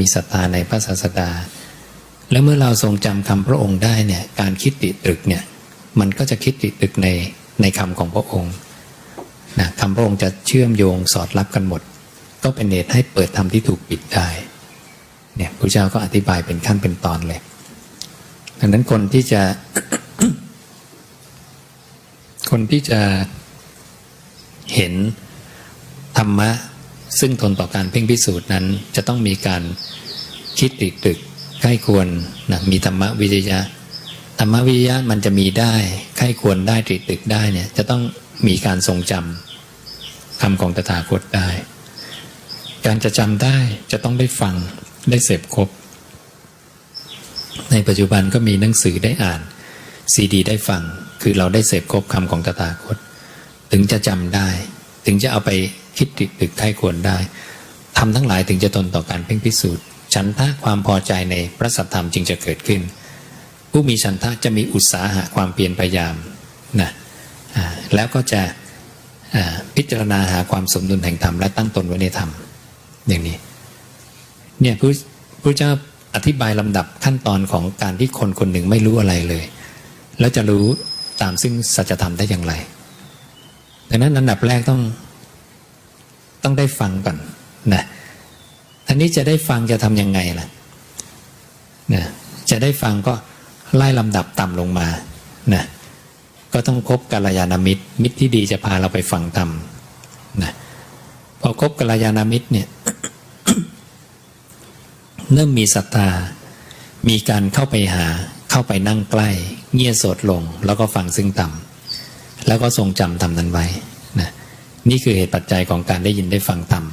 มีศรัทธาในพระศาสดา แล้วเมื่อเราทรงจำคำพระองค์ได้เนี่ยการคิดติตรึกเนี่ยมันก็จะคิดติตรึกในในคำของพระองค์นะคำพระองค์จะเชื่อมโยงสอดรับกันหมด ก็เป็นเหตุให้เปิดธรรมที่ถูกปิดได้เนี่ยพระเจ้าก็อธิบายเป็นขั้นเป็นตอนเลยดังนั้นคนที่จะ คนที่จะเห็นธรรมะ ซึ่งทนต่อการเพ่งพิสูจน์นั้น จะต้องมีการคิดติดตึกใกล้ควรนะมีธรรมวิจยะธรรมวิจยะมันจะมีได้ใกล้ควรได้ตรีตึกได้เนี่ยจะต้องมีการทรงจำคำของตถาคตได้ การจะจำได้จะต้องได้ฟังได้เสพครบ ในปัจจุบันก็มีหนังสือได้อ่านซีดี ได้ฟังคือเราได้เสพครบคำของตถาคต ถึงจะจำได้ ถึงจะเอาไปคิดติดตึกใครควรได้ทำทั้งหลายถึงจะทนต่อการเพ่งพิสูจน์ ฉันทะความพอใจในพระสัทธรรมจึงจะเกิดขึ้น ผู้มีฉันทะจะมีอุตสาหะความเพียรพยายามนะแล้วก็จะพิจารณาหาความสมดุลแห่งธรรมและตั้งตนไว้ในธรรมอย่างนี้เนี่ยพระพระเจ้าอธิบายลำดับขั้นตอนของการที่คนคนหนึ่งไม่รู้อะไรเลย แล้วจะรู้ตามซึ่งสัจธรรมได้อย่างไร ดังนั้นอันดับแรกต้องต้องได้ฟังก่อนนะท่านี้จะได้ฟังจะทำยังไงล่ะนะจะได้ฟังก็ไล่ลำดับต่ำลงมานะก็ต้องคบกัลยาณมิตร มิตรที่ดีจะพาเราไปฟังธรรมนะพอคบกัลยาณมิตรเนี่ยเริ่มมีศรัทธา มีการเข้าไปหา เข้าไปนั่งใกล้ เงียยโสดลง แล้วก็ฟังซึ่งต่ำ แล้วก็ทรงจำธรรมนั้นไว้นะนี่คือเหตุปัจจัยของการได้ยินได้ฟังธรรม